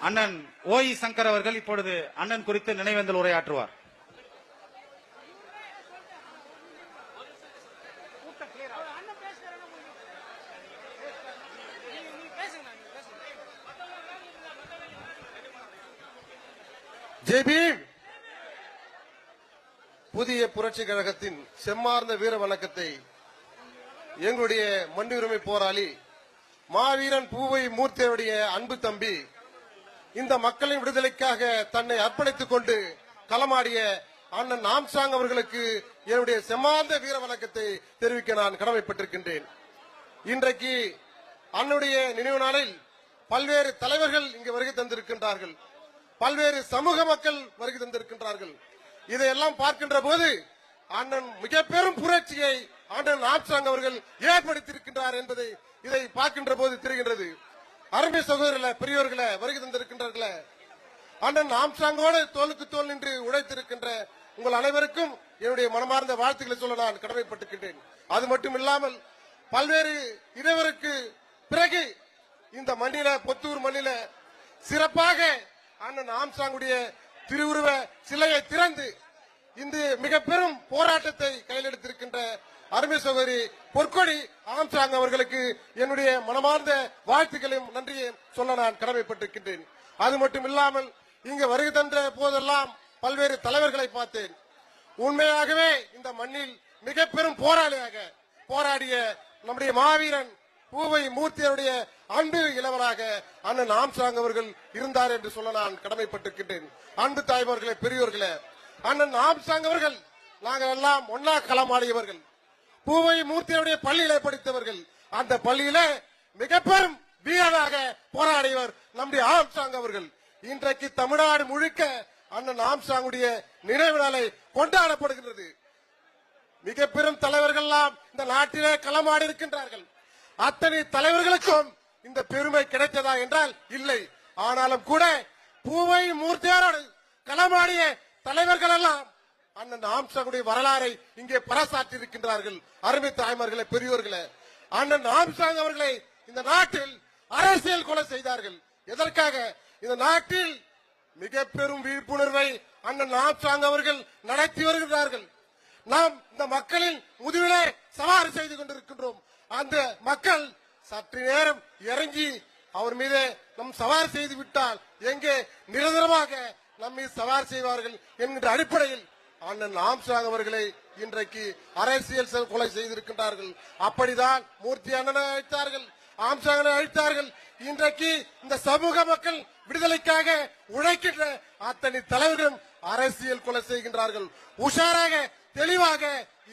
அண்ணன் ஓஇ சங்கர் அவர்கள் இப்பொழுது அண்ணன் குறித்து நினைவேந்தல் உரையாற்றுவார். ஜெபி புதிய புரட்சி கழகத்தின் செம்மார்ந்த வீர வணக்கத்தை எங்களுடைய மண்ணுரிமை போராளி மாவீரன் பூவை மூர்த்தியுடைய அன்பு தம்பி இந்த மக்களின் விடுதலைக்காக தன்னை அர்ப்பணித்துக் கொண்டு களமாடிய அண்ணன் நாம்சாங் அவர்களுக்கு என்னுடைய செம்மாந்த வீர வணக்கத்தை தெரிவிக்க நான் கடமைப்பட்டிருக்கின்றேன். இன்றைக்கு அன்னுடைய நினைவு நாளில் பல்வேறு தலைவர்கள் இங்கு வருகை தந்திருக்கின்றார்கள். பல்வேறு சமூக மக்கள் வருகை தந்திருக்கின்றார்கள். இதையெல்லாம் பார்க்கின்ற போது அண்ணன் மிக பெரும் புரட்சியை அண்ணன் ஆம்சாங் அவர்கள் ஏற்படுத்தியிருக்கின்றார் என்பதை இதை பார்க்கின்ற போது தெரிகின்றது. அருமை சகோதரர்களே பெரியோர்களே வருகை தந்திருக்கின்றார்களே அண்ணன் ஆம்சாங்கோடு தோலுக்கு தோல் நின்று உழைத்திருக்கின்ற உங்கள் அனைவருக்கும் என்னுடைய மனமார்ந்த வாழ்த்துக்களை சொல்ல நான் கடமைப்பட்டுக்கின்றேன் அது மட்டும் இல்லாமல் பல்வேறு இடைவருக்கு பிறகு இந்த மண்ணில பொத்தூர் மண்ணில சிறப்பாக அண்ணன் ஆம்சாங்குடைய திருவுருவ சிலையை திறந்து இந்த மிக பெரும் போராட்டத்தை கையில் எடுத்திருக்கின்ற அருமை சகோதரி பொற்கொடி ஆம்சாங் அவர்களுக்கு என்னுடைய மனமார்ந்த வாழ்த்துக்களையும் நன்றியையும் சொல்ல நான் கடமைப்பட்டிருக்கின்றேன். அது மட்டும் இல்லாமல் இங்கு வருகை தந்த போதெல்லாம் பல்வேறு தலைவர்களை பார்த்தேன். உண்மையாகவே இந்த மண்ணில் மிக பெரும் போராளியாக போராடிய நம்முடைய மாவீரன் பூவை மூர்த்தியுடைய அன்பு இளவராக அண்ணன் ஆம்சாங் அவர்கள் இருந்தார் என்று சொல்ல நான் கடமைப்பட்டிருக்கின்றேன். அன்பு தாய்மார்களே பெரியோர்களே அண்ணன் ஆம்சாங் அவர்கள் நாங்கள் எல்லாம் ஒன்னா களமாடியவர்கள். பூவை மூர்த்தியுடைய பள்ளியில படித்தவர்கள் அந்த பள்ளியில மிக பெரும் வீரராக போராடியவர் நம்முடைய ஆம்சாங் அவர்கள். இன்றைக்கு தமிழ்நாடு முழுக்க அண்ணன் ஆம்சாங்குடைய நினைவு நாளை கொண்டாடப்படுகின்றது. மிக பெரும் தலைவர்கள் எல்லாம் இந்த நாட்டிலே களமாடி இருக்கின்றார்கள். அத்தனை தலைவர்களுக்கும் இந்த பெருமை கிடைத்ததா என்றால் இல்லை. ஆனாலும் கூட பூவை மூர்த்தியாரோடு களமாடிய தலைவர்கள் எல்லாம் அண்ணன் ஆம்சாங்குடைய வரலாறை இங்கே பறைசாற்றி இருக்கின்றார்கள் அருமை தாய்மார்களே பெரியோர்களே. அண்ணன் ஆம்சாங் அவர்களை இந்த நாட்டில் அரசியல் கொலை செய்தார்கள். எதற்காக? இந்த நாட்டில் மிக பெரும் விழிப்புணர்வை அண்ணன் ஆம்சாங் அவர்கள் நடத்தி வருகிறார்கள். நாம் இந்த மக்களின் முதுவிலே சவாரி செய்து கொண்டிருக்கின்றோம். அந்த மக்கள் சற்று நேரம் இறங்கி அவர் மீது நம் சவாரி செய்து விட்டால் எங்கே நிரந்தரமாக நம்மை சவாரி செய்வார்கள் என்கின்ற அடிப்படையில் அண்ணன் ஆம்சாங் அவர்களை இன்றைக்கு அரசியல் கொலை செய்திருக்கின்றார்கள். அப்படிதான் மூர்த்தி அண்ணனை அழைத்தார்கள் ஆம்சாங்கனை அழைத்தார்கள். இன்றைக்கு இந்த சமூக மக்கள் விடுதலைக்காக உழைக்கின்ற அத்தனை தலைவர்களும் அரசியல் கொலை செய்கின்றார்கள். உஷாராக தெளிவாக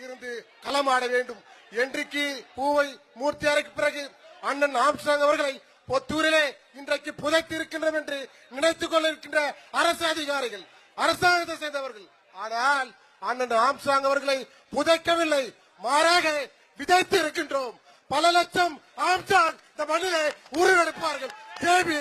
இருந்து களமாட வேண்டும். என்றைக்கு பூவை மூர்த்தி அறைக்கு பிறகு அண்ணன் ஆம்சாங் அவர்களை பொத்தூரிலே இன்றைக்கு புதைத்து இருக்கின்றோம் என்று நினைத்துக் கொள்ள இருக்கின்ற அரசு அதிகாரிகள் அரசாங்கத்தை சேர்ந்தவர்கள் ஆனால் அண்ணன் ஆம்சாங் அவர்களை புதைக்கவில்லை. மாறாக விதைத்து இருக்கின்றோம். பல லட்சம் ஆம்சாங் இந்த மண்ணிலே உருவெடுப்பார்கள். தேவி